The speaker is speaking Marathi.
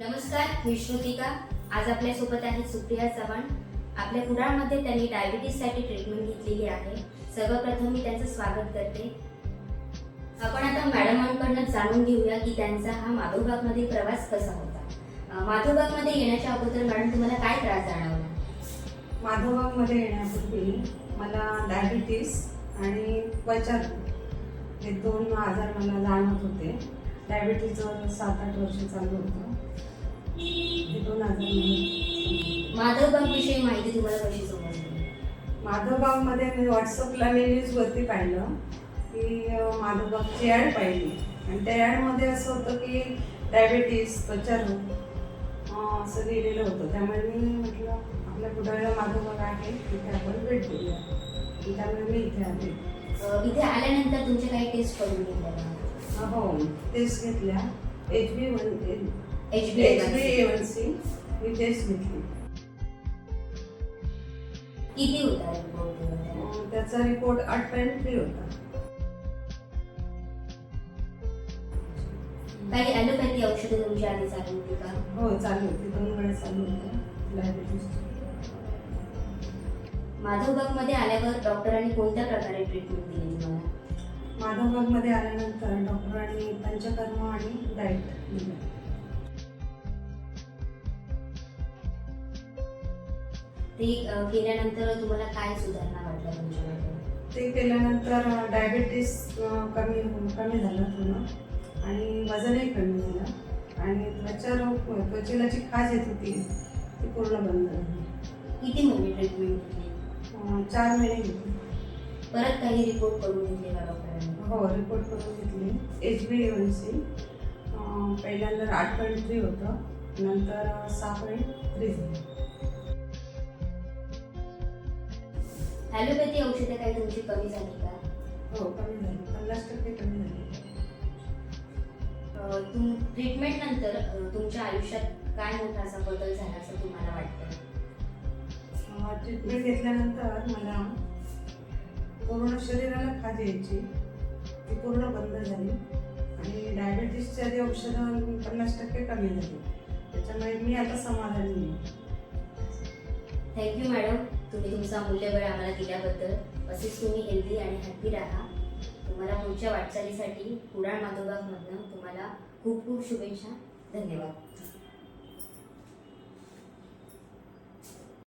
नमस्कार मी श्रुतिका. आज आपल्यासोबत आहे सुप्रिया चव्हाण. आपल्या कुडाळमध्ये त्यांनी डायबिटीजसाठी ट्रीटमेंट घेतलेली आहे. सर्वप्रथम मी त्यांचं स्वागत करते. आपण आता मॅडमांकडनं जाणून घेऊया की त्यांचा हा माधवबागमध्ये प्रवास कसा होता. माधोबागमध्ये माधवबागमध्ये येण्याच्या अगोदर मॅडम तुम्हाला काय त्रास जाणवला? माधवबागमध्ये येण्यापूर्वी मला डायबिटीस आणि त्वचा हे दोन आजार मला जाणवत होते. डायबिटीजवर सात आठ वर्ष चालू होतं. हे दोन आजार मला माधवबाग विषयी माहिती तुम्हाला कशी समजली? माधवबागमध्ये मी व्हॉट्सअपला मी न्यूजवरती पाहिलं की माधवबागची ॲड पाहिली. आणि त्या ॲडमध्ये असं होतं की डायबिटीस त्वचारोग अं, असं लिहिलेलं होतं. त्यामुळे मी म्हटलं आपल्या कुडाळला माधवबाग आहे तिथे आपण भेट देऊया. त्यामुळे मी इथे आले. इथे आल्यानंतर तुमचे काही टेस्ट करून घेतल्या का? हो टेस्ट घेतल्या. H B one H B H B C मी टेस्ट घेतली किती होता तेव्हा? अं, त्याचा रिपोर्ट आठ पॉईंट थ्री होता. काही ॲलोपॅथी औषधं तुमची आधी चालू होती का? हो चालू होती. दोन वेळेस चालू होतं डायबिटीसची माधवबागमध्ये आल्यावर डॉक्टरांनी कोणत्या प्रकारे ट्रीटमेंट दिली तुम्हाला? माधवबागमध्ये आल्यानंतर डॉक्टरांनी पंचकर्म आणि डाएट दिलं. ते केल्यानंतर तुम्हाला काय सुधारणा वाटल्या तुमच्यामध्ये? ते केल्यानंतर डायबिटीस कमी कमी झालं थोडं आणि वजनही कमी झालं आणि त्वचा रोग त्वचेला जी खाज येत होती ती पूर्ण बंद झाली. किती महिने ट्रीटमेंट घेतली? चार महिने घेतली. परत काही रिपोर्ट करून घेतले का डॉक्टरांनी? हो रिपोर्ट करून घेतली. H B A one C पहिल्यांदा आठ पॉईंट थ्री होतं नंतर सहा पॉईंट थ्री झालं. ॲलोपॅथी औषधं काही तुमची कमी झाली का? हो कमी झाली. पन्नास टक्के कमी झाली. तुम ट्रीटमेंट नंतर तुमच्या आयुष्यात काय मोठा असा बदल झाला असं तुम्हाला वाटतं? ट्रीटमेंट घेतल्यानंतर मला पूर्ण शरीराला खाज यायची. ती पूर्ण बंद झाली. आणि डायबिटीसच्या जे औषधं पन्नास टक्के कमी झाली. त्याच्यामुळे मी आता समाधानी आहे. थँक्यू मॅडम तुम्ही तुमचा मूल्यवेळ आम्हाला दिल्याबद्दल असेच तुम्ही हेल्दी आणि हॅपी राहा. तुम्हाला पुढच्या वाटचालीसाठी कुडाळ माधोबागमधनं तुम्हाला खूप खूप शुभेच्छा. धन्यवाद.